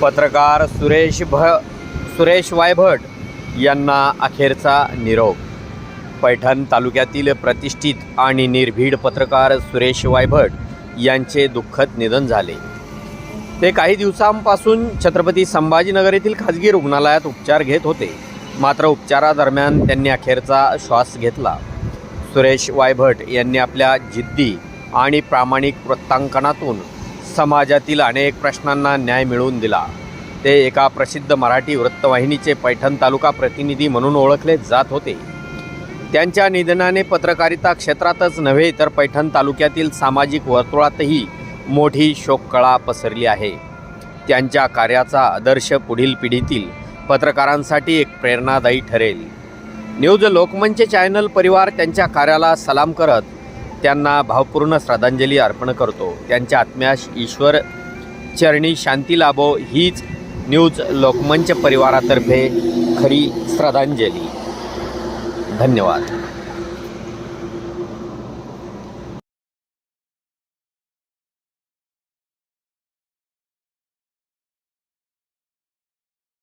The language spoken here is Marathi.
पत्रकार सुरेश भ सुरेश वायभट यांना अखेरचा निरोप. पैठण तालुक्यातील प्रतिष्ठित आणि निर्भीड पत्रकार सुरेश वायभट यांचे दुःखद निधन झाले. ते काही दिवसांपासून छत्रपती संभाजीनगर येथील खाजगी रुग्णालयात उपचार घेत होते. मात्र उपचारादरम्यान त्यांनी अखेरचा श्वास घेतला. सुरेश वायभट यांनी आपल्या जिद्दी आणि प्रामाणिक वृत्तांकनातून समाजातील अनेक प्रश्नांना न्याय मिळवून दिला. ते एका प्रसिद्ध मराठी वृत्तवाहिनीचे पैठण तालुका प्रतिनिधी म्हणून ओळखले जात होते. त्यांच्या निधनाने पत्रकारिता क्षेत्रातच नव्हे तर पैठण तालुक्यातील सामाजिक वर्तुळातही मोठी शोककळा पसरली आहे. त्यांच्या कार्याचा आदर्श पुढील पिढीतील पत्रकारांसाठी एक प्रेरणादायी ठरेल. न्यूज लोकमंच चॅनल परिवार त्यांच्या कार्याला सलाम करत त्यांना भावपूर्ण श्रद्धांजली अर्पण करतो. त्यांच्या आत्म्यास ईश्वर चरणी शांती लाभो हीच न्यूज लोकमंच परिवारातर्फे खरी श्रद्धांजली. धन्यवाद.